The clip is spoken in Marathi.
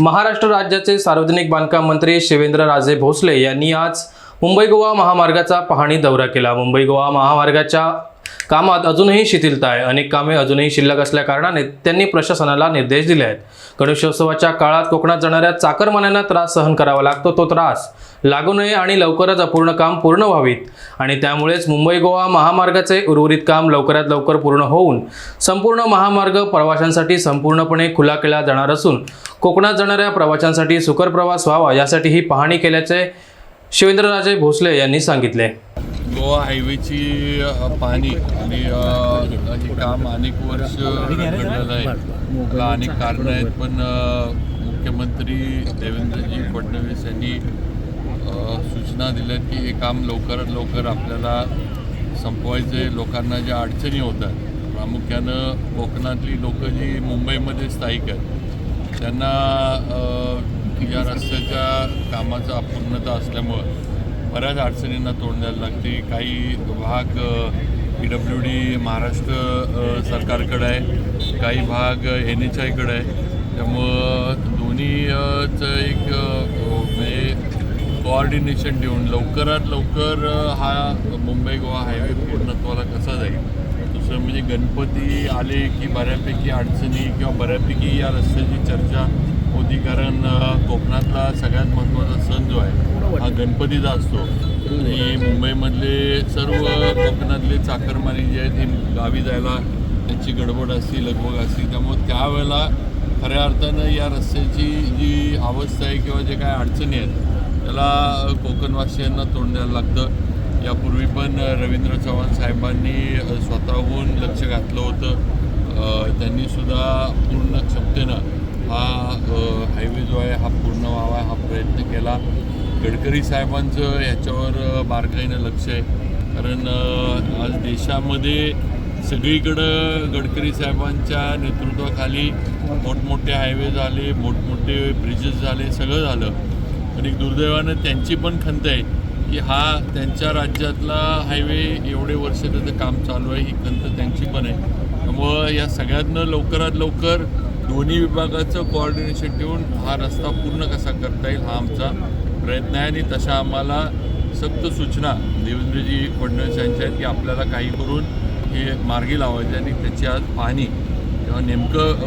महाराष्ट्र राज्याचे सार्वजनिक बांधकाम मंत्री शिवेंद्र राजे भोसले यांनी आज मुंबई गोवा महामार्गाचा पाहणी दौरा केला. मुंबई गोवा महामार्गाच्या कामात अजूनही शिथिलता आहे. अनेक कामे अजूनही शिल्लक असल्या कारणाने त्यांनी प्रशासनाला निर्देश दिले आहेत. गणेशोत्सवाच्या काळात कोकणात जाणाऱ्या चाकरमान्यांना त्रास सहन करावा लागतो तो त्रास. लागू नये आणि लवकरच अपूर्ण काम पूर्ण व्हावीत. आणि त्यामुळेच मुंबई गोवा महामार्गाचे उर्वरित काम लवकरात लवकर पूर्ण होऊन संपूर्ण महामार्ग प्रवाशांसाठी संपूर्णपणे खुला केला जाणार असून कोकणात जाणाऱ्या प्रवाशांसाठी सुकर प्रवास व्हावा यासाठी ही पाहणी केल्याचे शिवेंद्रराजे भोसले यांनी सांगितले. गोवा हायवेची पाणी पाहणी आणि हे काम अनेक वर्ष घडलेलं आहे. त्याला अनेक कारणं आहेत पण मुख्यमंत्री देवेंद्रजी फडणवीस यांनी सूचना दिल्या की हे काम लवकरात लवकर आपल्याला संपवायचे लोकांना ज्या अडचणी होतात प्रामुख्यानं कोकणातली लोक जी मुंबईमध्ये स्थायिक आहेत त्यांना या रस्त्याच्या कामाचा अपूर्णता असल्यामुळं बऱ्याच अडचणींना तोंड द्यायला लागते. काही भाग पी डब्ल्यू डी महाराष्ट्र सरकारकडं आहे. काही भाग एन एच आयकडं आहे. त्यामुळं दोन्हीचं एक म्हणजे कोऑर्डिनेशन देऊन लवकरात लवकर हा मुंबई गोवा हायवे पूर्णत्वाला कसा जाईल? दुसरं म्हणजे गणपती आले की बऱ्यापैकी अडचणी किंवा बऱ्यापैकी या रस्त्याची चर्चा होती कारण कोकणातला सगळ्यात महत्त्वाचा सण जो आहे हा गणपतीचा असतो. आणि मुंबईमधले सर्व कोकणातले चाकरमानी जे आहेत हे गावी जायला त्यांची गडबड असती लगबग असती. त्यामुळे त्यावेळेला खऱ्या अर्थानं या रस्त्याची जी अवस्था आहे किंवा जे काय अडचणी आहेत त्याला कोकणवासियांना तोंड द्यायला लागतं. यापूर्वी पण रवींद्र चव्हाण साहेबांनी स्वतःहून लक्ष घातलं होतं. त्यांनीसुद्धा पूर्ण क्षमतेनं हा हायवे जो आहे हा पूर्ण व्हावा हा प्रयत्न केला. गडकरी साहेबांचं ह्याच्यावर बारकाईनं लक्ष आहे. कारण आज देशामध्ये सगळीकडं गडकरी साहेबांच्या नेतृत्वाखाली मोठमोठे हायवे झाले मोठमोठे ब्रिजेस झाले सगळं झालं. पण एक दुर्दैवानं त्यांची पण खंत आहे की हा त्यांच्या राज्यातला हायवे एवढे वर्ष त्याचं काम चालू आहे ही खंत त्यांची पण आहे. त्यामुळं या सगळ्यातनं लवकरात लवकर दोन्ही विभागाचं कोऑर्डिनेशन ठेवून हा रस्ता पूर्ण कसा करता येईल हा आमचा प्रयत्न आहे आणि तशा आम्हाला सक्त सूचना देवेंद्रजी फडणवीस यांच्या आहेत की आपल्याला काही करून हे मार्गी लावायचे आणि त्याची आज पाहणी किंवा नेमकं